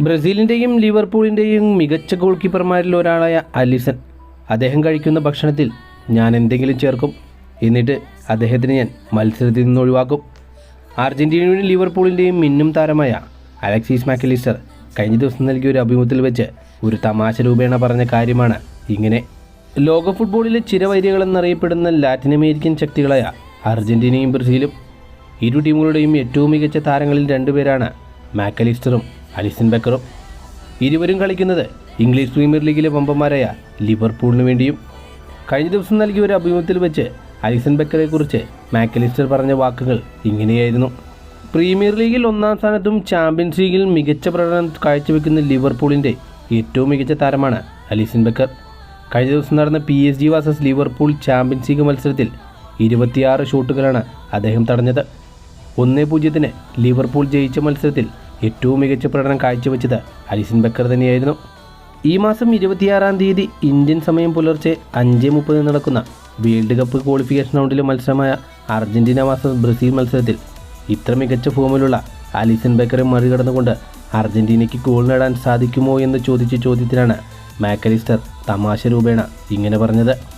ബ്രസീലിന്റെയും ലിവർപൂളിന്റെയും മികച്ച ഗോൾ കീപ്പർമാരിൽ ഒരാളായ അലിസൺ. അദ്ദേഹം കഴിക്കുന്ന ഭക്ഷണത്തിൽ ഞാൻ എന്തെങ്കിലും ചേർക്കും. എന്നിട്ട് അദ്ദേഹത്തിന് ഞാൻ മത്സരത്തിൽ നിന്ന് ഒഴിവാക്കും. അർജന്റീനയുടെയും ലിവർപൂളിന്റെയും മിന്നും താരമായ അലക്സിസ് മാക്കലിസ്റ്റർ കഴിഞ്ഞ ദിവസം നൽകിയ ഒരു അഭിമുഖത്തിൽ വെച്ച് ഒരു തമാശ രൂപേണ പറഞ്ഞ കാര്യമാണ് ഇങ്ങനെ. ലോക ഫുട്ബോളിലെ ചിരവൈരികളെന്നറിയപ്പെടുന്ന ലാറ്റിൻ അമേരിക്കൻ ശക്തികളായ അർജന്റീനയും ബ്രസീലും ഇരു ടീമുകളുടെയും ഏറ്റവും മികച്ച താരങ്ങളിൽ രണ്ടുപേരാണ് മാക്കലിസ്റ്ററും അലിസൺ ബക്കറും ഇരുവരും കളിക്കുന്നത് ഇംഗ്ലീഷ് പ്രീമിയർ ലീഗിലെ വമ്പന്മാരായ ലിവർപൂളിനു വേണ്ടിയും കഴിഞ്ഞ ദിവസം നൽകിയ ഒരു അഭിമുഖത്തിൽ വെച്ച് അലിസൺ ബക്കറെക്കുറിച്ച് മാക്കലിസ്റ്റർ പറഞ്ഞ വാക്കുകൾ ഇങ്ങനെയായിരുന്നു. പ്രീമിയർ ലീഗിൽ ഒന്നാം സ്ഥാനത്തും ചാമ്പ്യൻസ് ലീഗിൽ മികച്ച പ്രകടനം കാഴ്ചവെക്കുന്ന ലിവർപൂളിന്റെ ഏറ്റവും മികച്ച താരമാണ് അലിസൺ ബക്കർ. കഴിഞ്ഞ ദിവസം നടന്ന P S G versus Liverpool champions league മത്സരത്തിൽ ഇരുപത്തിയാറ് ഷോട്ടുകളാണ് അദ്ദേഹം തടഞ്ഞത്. ഒന്നേ പൂജ്യത്തിന് ലിവർപൂൾ ജയിച്ച മത്സരത്തിൽ ഏറ്റവും മികച്ച പ്രകടനം കാഴ്ചവെച്ചത് അലിസൺ ബക്കർ തന്നെയായിരുന്നു. ഈ മാസം ഇരുപത്തിയാറാം തീയതി ഇന്ത്യൻ സമയം പുലർച്ചെ അഞ്ച് മുപ്പതിന് നടക്കുന്ന വേൾഡ് കപ്പ് ക്വാളിഫിക്കേഷൻ റൗണ്ടിലെ മത്സരമായ അർജന്റീന മാസം ബ്രസീൽ മത്സരത്തിൽ ഇത്ര മികച്ച ഫോമിലുള്ള അലിസൺ ബക്കറെ മറികടന്നുകൊണ്ട് അർജന്റീനയ്ക്ക് ഗോൾ നേടാൻ സാധിക്കുമോ എന്ന് ചോദിച്ച ചോദ്യത്തിനാണ് മാക്കലിസ്റ്റർ തമാശ രൂപേണ ഇങ്ങനെ പറഞ്ഞത്.